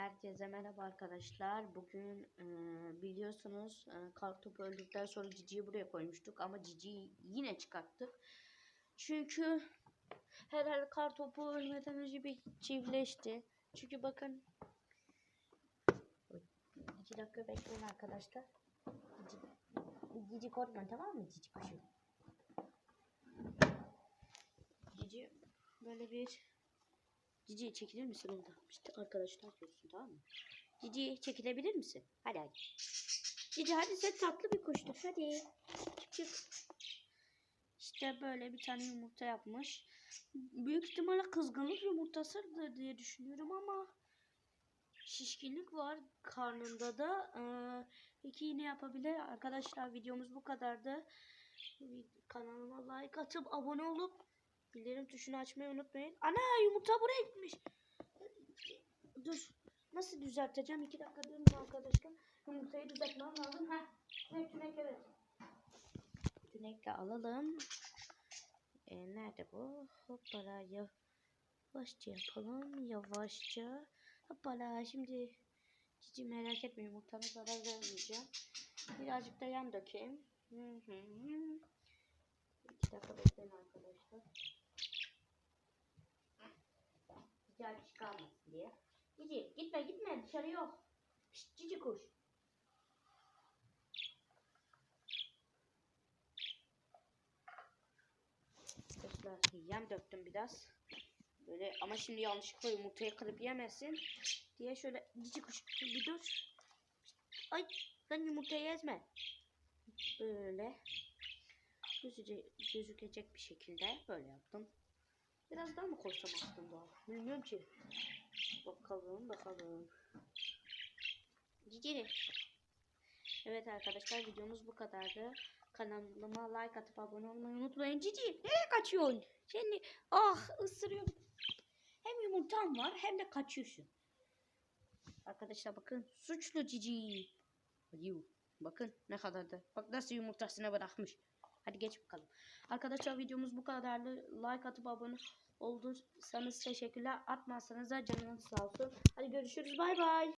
Herkese merhaba arkadaşlar. Bugün e, biliyorsunuz e, kartopu öldükten sonra Cici'yi buraya koymuştuk ama Cici'yi yine çıkarttık. Çünkü herhalde kartopu ölmeden önce bir çiftleşti. Çünkü bakın iki dakika bekleyin arkadaşlar. Cici, Cici korkma tamam mı Cici kuşum? Cici böyle bir Cici çekilir misin orada? İşte arkadaşlar görsün tamam mı? Cici çekilebilir misin? Hadi hadi. Cici hadi sen tatlı bir kuştur. Hadi. Çık çık. İşte böyle bir tane yumurta yapmış. Büyük ihtimalle kızgınlık yumurtasıdır diye düşünüyorum ama şişkinlik var karnında da. Ee, peki yine yapabilir. Arkadaşlar videomuz bu kadardı. Kanalıma like atıp abone olup Bildirim tuşunu açmayı unutmayın. Ana yumurta buraya gitmiş. Dur. Nasıl düzelteceğim? İki dakika durun arkadaşlar. Yumurtayı düzeltmem lazım. Heh. Tünek tünek evet. Tünekle alalım. Ee, nerede bu? Hoppala yavaşça yapalım. Yavaşça. Hoppala şimdi Cici merak etme yumurtana zarar vermeyeceğim. Birazcık da yan dökeyim. Hı hı hı. İki dakika bekleyin arkadaşlar. Cici gitme gitme dışarı yok. Şşt, cici kuş. Arkadaşlar yem döktüm biraz. Böyle ama şimdi yanlışlıkla yumurtayı kırıp yemesin diye şöyle cici kuş bir dur. Ay lan yumurtayı ezme. Böyle gözüce, gözükecek bir şekilde böyle yaptım. Biraz daha mı koysam aslında? Bilmiyorum ki. Bakalım bakalım. Cici. Evet arkadaşlar videomuz bu kadardı. Kanalıma like atıp abone olmayı unutmayın. Cici nereye kaçıyorsun? Seni ah ısırıyor. Hem yumurtam var hem de kaçıyorsun. Arkadaşlar bakın suçlu Cici. Bakın ne kadar da. Bak nasıl yumurtasını bırakmış. Hadi geç bakalım. Arkadaşlar videomuz bu kadardı. Like atıp abone olduysanız teşekkürler. Atmazsanız da canınız sağ olsun. Hadi görüşürüz. Bay bay.